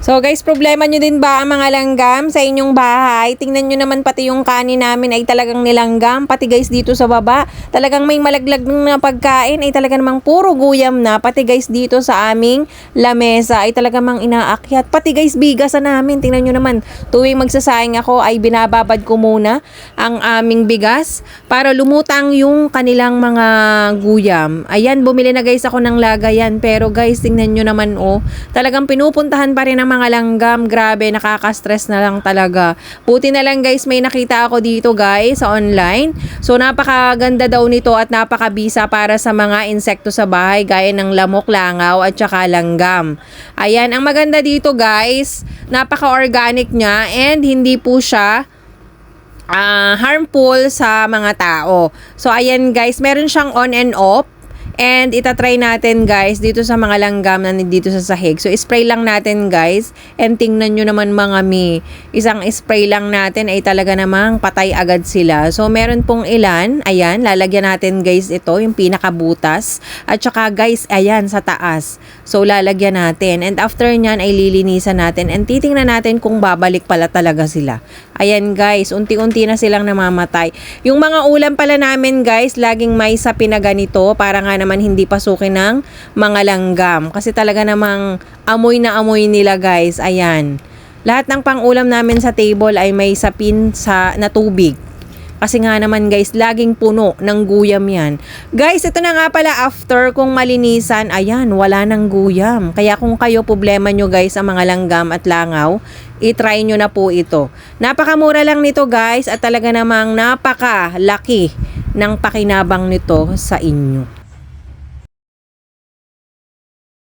So guys, problema nyo din ba ang mga langgam sa inyong bahay? Tingnan nyo naman pati yung kanin namin ay talagang nilanggam. Pati guys dito sa baba, talagang may malaglag na pagkain ay talaga namang puro guyam na. Pati guys dito sa aming lamesa ay talagang mang inaakyat. Pati guys bigasan namin, tingnan nyo naman. Tuwing magsasayang ako ay binababad ko muna ang aming bigas para lumutang yung kanilang mga guyam. Ayan, bumili na guys ako ng lagayan. Pero guys, tingnan nyo naman oh, talagang pinupuntahan pa rin ng mga langgam. Grabe, nakaka-stress na lang talaga. Buti na lang guys, may nakita ako dito guys sa online. So napakaganda daw nito at napakabisa para sa mga insekto sa bahay gaya ng lamok, langaw at saka langgam. Ayan, ang maganda dito guys, napaka-organic niya and hindi po siya ah, harmful sa mga tao. So ayan guys, meron siyang on and off. And itatry natin guys dito sa mga langgam na dito sa sahig. So spray lang natin guys. And tingnan nyo naman mga mi. Isang spray lang natin ay talaga namang patay agad sila. So meron pong ilan. Ayan, lalagyan natin guys ito. Yung pinakabutas. At saka guys, ayan sa taas. So lalagyan natin. And after nyan ay lilinisan natin. And titingnan natin kung babalik pala talaga sila. Ayan guys, unti-unti na silang namamatay. Yung mga ulam pala namin guys, laging may sapi na ganito para nga naman hindi pasukin ng mga langgam. Kasi talaga namang amoy na amoy nila guys. Ayan. Lahat ng pangulam namin sa table ay may sapin sa na tubig. Kasi nga naman guys, laging puno ng guyam yan. Guys, ito na nga pala after kung malinisan, ayan, wala ng guyam. Kaya kung kayo problema nyo guys ang mga langgam at langaw, itry nyo na po ito. Napakamura lang nito guys at talaga namang napakalaki ng pakinabang nito sa inyo.